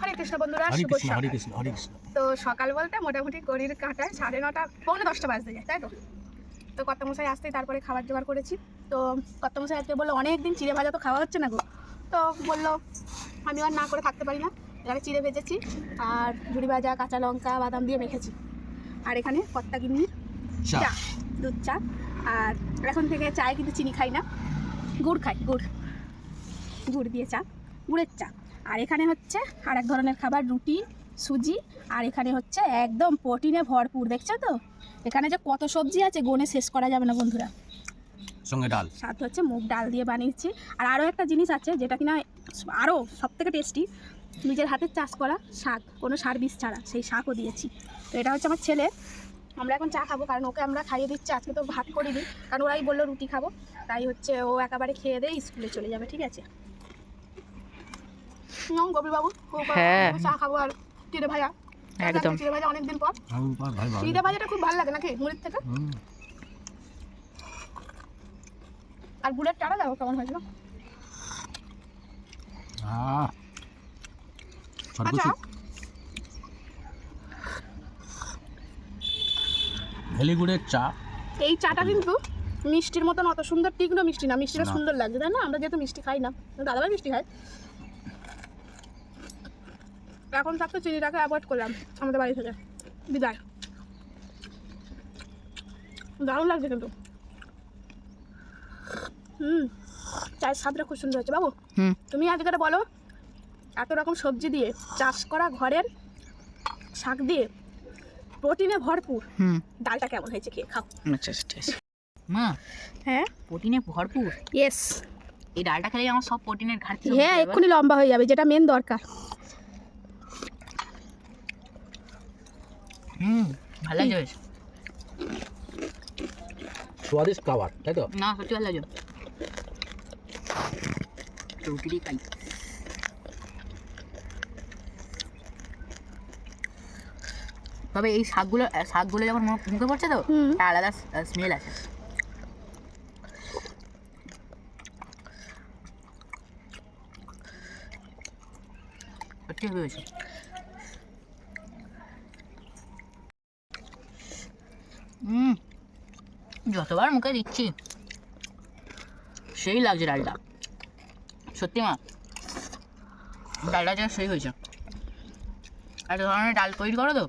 হরে কৃষ্ণ বন্ধুরা শুভ হরে কৃষ্ণ হরে কৃষ্ণ। তো সকাল বলতে মোটামুটি ঘড়ির কাঁটায় সাড়ে নটা পৌনে দশটা বাজতে যায় তাই তো? তো কর্তামশাই আসতেই তারপরে খাবার জোগাড় করেছি। তো কর্তামশাই আজকে বলল অনেক দিন চিড়ে ভাজা তো খাওয়া হচ্ছে না গো। তো বলল আমি আর না করে থাকতে পারি না। এখানে চিড়ে ভেজেছি আর ঝুড়ি ভাজা কাঁচা লঙ্কা বাদাম দিয়ে মেখেছি। আর এখানে কর্তা চা। চা দুধ চা। আর এখন থেকে চায় কিন্তু চিনি খাই না। গুড় খাই গুড়। গুড় দিয়ে চা গুড়ের চা। আর এখানে হচ্ছে আর এক ধরনের খাবার রুটি সুজি আর এখানে হচ্ছে একদম প্রোটিনে ভরপুর দেখছ তো? এখানে যে কত সবজি আছে গনে শেষ করা যাবে না বন্ধুরা। সঙ্গে ডাল। সাথে হচ্ছে মুগ ডাল দিয়ে বানিয়েছি। আর আরও একটা জিনিস আছে যেটা কিনা আরও সব থেকে টেস্টি নিজের হাতের চাষ করা শাক কোনো সার বিষ ছাড়া সেই শাকও দিয়েছি। তো এটা হচ্ছে আমার ছেলে। আমরা এখন চা খাব কারণ ওকে আমরা খাইয়ে দিচ্ছি আজকে তো ভাত করিনি কারণ ওরাই বলল রুটি খাব। তাই হচ্ছে ও একেবারে খেয়ে দিয়ে স্কুলে চলে যাবে ঠিক আছে? গভীরবাবু হ্যাঁ। চা খাব আর চিড়ে ভাজা। একদম। চিড়ে ভাজা অনেকদিন পর। আমি ভাই ভাই চিড়ে ভাজাটা খুব ভালো লাগে নাকি মুড়ির থেকে? আর গুড়ের চাটা দেখো কেমন হয়েছিল? আচ্ছা। ভেলিগুড়ের চা। এই চাটা কিন্তু মিষ্টির মতন অত সুন্দর তীক্ষ্ণ মিষ্টি না। মিষ্টিটা সুন্দর লাগছে তাই না? আমরা যেহেতু মিষ্টি খাই না দাদাভাই মিষ্টি খাই এখন থাকতে চিনিটাকে অ্যাভয়েড করলাম আমাদের বাড়ি থেকে। বিদায়। দারুণ লাগছে কিন্তু। হুম চায়ের স্বাদটা খুব সুন্দর হচ্ছে বাবু তুমি আজকে বলো এত রকম সবজি দিয়ে চাষ করা ঘরের শাক দিয়ে প্রোটিনে ভরপুর ডালটা কেমন হয়েছে খেয়ে খাও। আচ্ছা আচ্ছা ঠিক আছে মা হ্যাঁ? প্রোটিনে ভরপুর? ইয়েস এই ডালটা খেলে আমার সব প্রোটিনের ঘাটতি হ্যাঁ এক্ষুনি লম্বা হয়ে যাবে যেটা মেন দরকার। হুম। ভালো লাগছে বেশ। স্বাদিষ্ট খাবার তাই তো? না সত্যি ভালো লাগছে। রুটি খাই। তবে এই শাকগুলো শাকগুলো যখন মুখ- পড়ছে তো আলাদা স্মেল আছে সত্যি হয়েছে হুম। যতবার মুখে দিচ্ছি সেই লাগছে ডালটা। সত্যি মা ডালটা যেন সেই হয়েছে। আর ধরনের ডাল তৈরি করো তো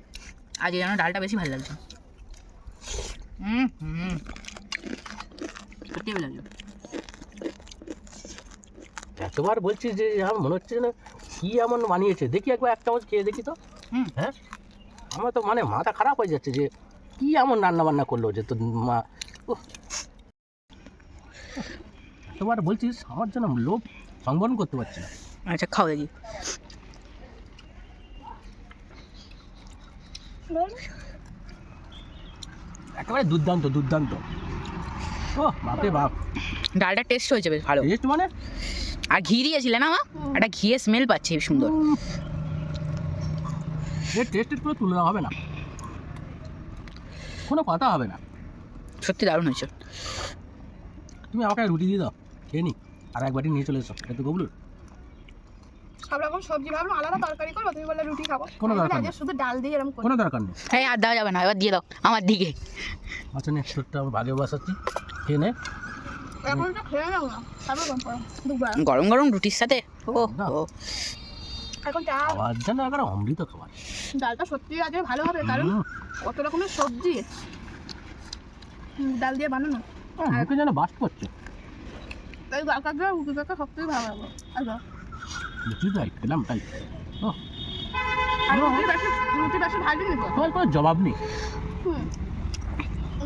আজকে যেন ডালটা বেশি ভালো লাগছে। হুম হুম। সত্যি ভালো লাগছে এতবার বলছি যে আমার মনে হচ্ছে না কি এমন বানিয়েছে। দেখি একবার এক চামচ খেয়ে দেখি তো। হুম। হ্যাঁ? আমার তো মানে মাথা খারাপ হয়ে যাচ্ছে যে কি এমন রান্না বান্না করল যে তোর মা? উফ। এতবার বলছিস আমার জন্য লোভ সংবরণ করতে পারছি না। আচ্ছা খাও দেখি। একেবারে দুর্দান্ত দুর্দান্ত। ও বাপরে বাপ। ডালটা টেস্ট হয়েছে বেশ ভালো। টেস্ট মানে? আর ঘি দিয়েছিলে না মা? একটা ঘিয়ে স্মেল পাচ্ছে সুন্দর। টেস্টের কোনো তুলনা হবে না। কোনো কথা হবে না। সত্যি দারুণ হয়েছে। তুমি আমাকে রুটি দিয়ে দাও খেয়ে নি আর এক বাটি নিয়ে চলে এসো এটা তো গবলুর সব রকম সবজি ভাবলাম আলাদা তরকারি করব তুমি বললে রুটি খাব। কোনো দরকার নেই। শুধু ডাল দিয়ে এরকম কোনো দরকার নেই। হ্যাঁ আর দেওয়া যাবে না এবার দিয়ে দাও আমার দিকে। আচ্ছা নে তোরটা আমি ভাগে বসাচ্ছি খেয়ে নে। এখন তো খেয়ে নাও না গরম গরম রুটির সাথে ও ও। এখন চা খাওয়ার জন্য একবার অমৃত খাবার। ডালটা সত্যি আজকে ভালো হবে কারণ। কত রকমের সবজি। ডাল দিয়ে বানানো। আহ, মুখে যেন বাস করছে তাই দরকার দিয়ে রুটি থেকে সবথেকে ভালো হবে। আচ্ছা লুচি তাই খেলাম তাই। ও রুটি রুটি বেশি ভাজি নিবো তোমার কোনো জবাব নেই।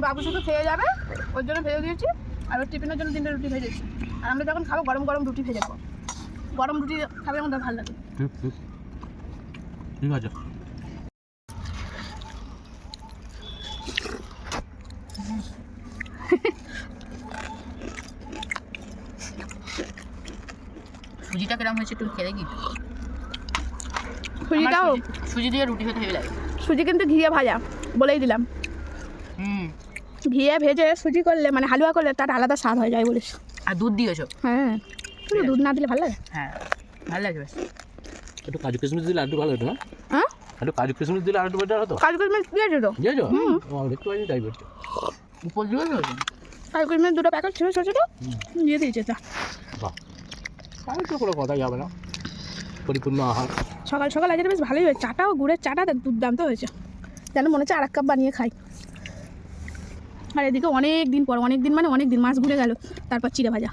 বাবু শুধু খেয়ে যাবে ওর জন্য ভেজে দিয়েছি আর ওর টিফিনের জন্য তিনটে রুটি ভেজেছি। আর আমরা যখন খাব গরম গরম রুটি ভেজে খাব। গরম রুটি খাবে আমাদের ভালো লাগে। ঠিক আছে সুজিটা কিরম হয়েছে একটু খেয়ে দেখি সুজিটাও সুজি- দিয়ে রুটি খেতে হেভি লাগে সুজি কিন্তু ঘিয়ে ভাজা বলেই দিলাম হুম ঘিয়ে ভেজে সুজি করলে মানে হালুয়া করলে তার আলাদা স্বাদ হয়ে যায় বলিস আর দুধ দিয়েছ হ্যাঁ দুধ না দিলে ভালো লাগে হ্যাঁ ভালো লাগে বেশ একটু কাজু কিশমিশ দিলে আরেকটু ভালো হতো না? হ্যাঁ? একটু কাজু কিশমিশ দিলে আরেকটু বেটার হতো? কাজু কিশমিশ দিয়েছে তো বুঝেছ ও আমি দেখতে পাইনি তাই বলছি। উপর দিয়ে হয়েছে কাজু কিশমিশ দুটো প্যাকেট ছিল ছোটো ছোটো দিয়ে দিয়েছে তা বাহ। তাহলে তো কোনো কথাই যাবে না। পরিপূর্ণ আহার। সকাল সকাল আজকে বেশ ভালোই হয়েছে। চাটাও গুড়ের চাটা দুর্দান্ত হয়েছে। যেন মনে হচ্ছে আর এক কাপ বানিয়ে খাই। আর এদিকে অনেক দিন পর অনেক দিন মানে অনেক দিন মাস ঘুরে গেল। তারপর চিড়ে ভাজা।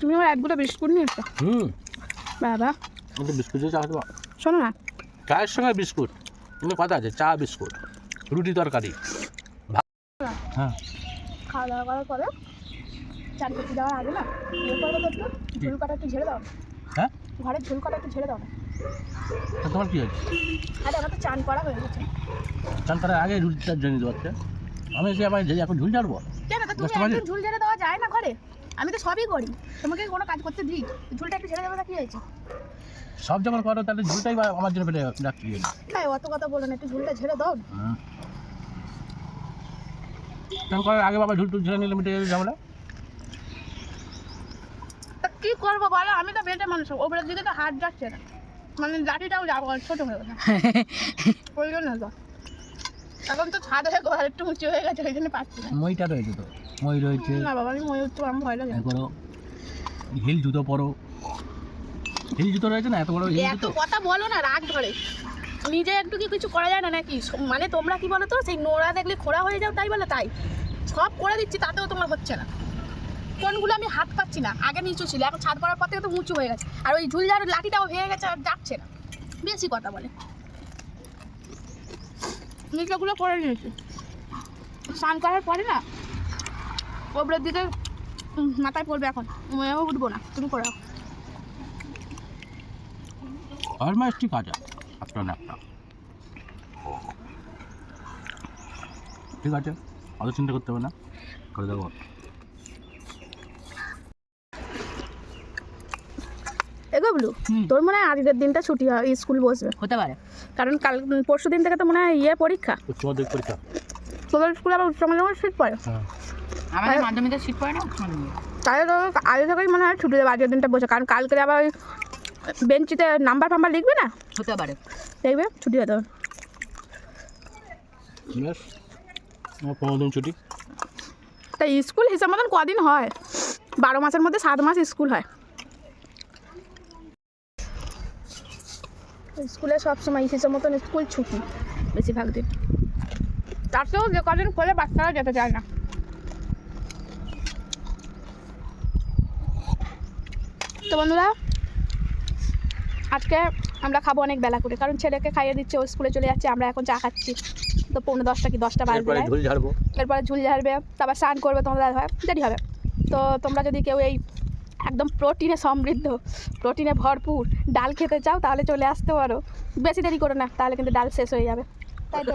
তুমি আমার একগুলো বিস্কুট নিয়ে এসো। হুম। বাবা। কিন্তু বিস্কুট দিয়ে চা দেবো শোনো না। চায়ের সঙ্গে বিস্কুট? কিন্তু কথা আছে চা বিস্কুট রুটি তরকারি। হ্যাঁ। খাওয়া দাওয়া করার পরে চান করতে দেওয়ার আগে না ইয়ে ঝুল কাটা একটু ঝেড়ে দাও। হ্যাঁ? ঘরের ঝুল কাটা একটু ঝেড়ে দাও। তোমার কী হয়েছে? আরে আমার তো চান করা হয়ে গেছে। চান করার আগে রুটিটা জেনে পারছে আমি সে আবার যে এখন ঝুল ছাড়বো কেন? তুমি ঝুল ঝেড়ে দেওয়া যায় না ঘরে? আমি তো সবই করি। তোমাকে কোনো কাজ করতে দিই? ঝুলটা একটু ছেড়ে দেবে না কি হয়েছে? সব যখন করো তাহলে ঝুলটাই আমার জন্য পেটে রাখতে গেলে তাই অত কথা বলো না একটু ঝুলটা ছেড়ে দাও। না। চান আগে বাবা ঝুল টুল ঝেড়ে নিলে মিটে যাবে ঝামেলা? কি করব বলো? আমি তো বেটে মানুষ ওপরের দিকে তো হাত যাচ্ছে না। মানে লাঠিটাও যাব ছোটো হয়ে গেছে প্রয়োজন না তো। এখন তো ছাদ হয়ে ঘর একটু উঁচু হয়ে গেছে ওই জন্য পাচ্ছি না। মইটা রয়েছে তো। মই রয়েছে। না বাবা আমি ময়ূর তো আমার ভয় লাগে করো। হিল জুতো পরো। হিল জুতো রয়েছে না? এত বড় হিল এত জুতো? কথা বলো না রাগ ধরে। নিজে একটু কি কিছু করা যায় না নাকি? মানে তোমরা কি বলো তো সেই নোড়া দেখলে খোড়া হয়ে যাও তাই বলো? তাই। সব করে দিচ্ছি তাতেও তোমার হচ্ছে না। কোনগুলো আমি হাত পাচ্ছি না আগে নিচু ছিল এখন ছাদ পড়ার পর থেকে তো উঁচু হয়ে গেছে। আর ওই ঝুলঝাড় লাঠিটাও ভেঙে গেছে আর যাচ্ছে না। বেশি কথা বলে। নিচেগুলো করে নিয়েছি। স্নান করার পরে না ওপরের দিকে মাথায় পড়বে এখন। উঠবো না তুমি করে রাখো। আর মাস ঠিক আছে একটা না একটা ঠিক আছে অত চিন্তা করতে হবে না করে দেবো। এগোবলু তোর মনে হয় আজকের দিনটা ছুটি হয় স্কুল বসবে হতে পারে। কারণ কাল পরশু দিন থেকে তো মনে হয় ইয়ে পরীক্ষা। উচ্চ মাধ্যমিক পরীক্ষা। তোদের স্কুলে আবার উচ্চ মাধ্যমিক সিট পড়ে হ্যাঁ। আমাদের মাধ্যমিকে সিট পড়ে না? তাহলে তো আগে থেকেই মনে হয় ছুটি দেবে আজকের দিনটা বসে। কারণ কালকে আবার ওই বেঞ্চিতে নাম্বার ফাম্বার লিখবে না? হতে পারে। দেখবে ছুটি হয়ে পনেরো দিন ছুটি। তাই স্কুল হিসাব মতন কদিন হয়? বারো মাসের মধ্যে সাত মাস স্কুল হয়। স্কুলে সবসময় হিসাব মতন স্কুল ছুটি বেশিরভাগ দিন। তাতেও যে কদিন খোলে বাচ্চারা যেতে চায় না। তো বন্ধুরা আজকে আমরা খাব অনেক বেলা করে কারণ ছেলেকে খাইয়ে দিচ্ছে ও স্কুলে চলে যাচ্ছে আমরা এখন চা খাচ্ছি। তো পৌনে দশটা কি দশটা বাজবে এরপরে ঝুল ঝাড়বে। তারপর স্নান করবে তোমাদের দাদা ভাই দেরি হবে। তো তোমরা যদি কেউ এই একদম প্রোটিনে সমৃদ্ধ প্রোটিনে ভরপুর ডাল খেতে চাও তাহলে চলে আসতে পারো। বেশি দেরি করো না তাহলে কিন্তু ডাল শেষ হয়ে যাবে। তাই তো?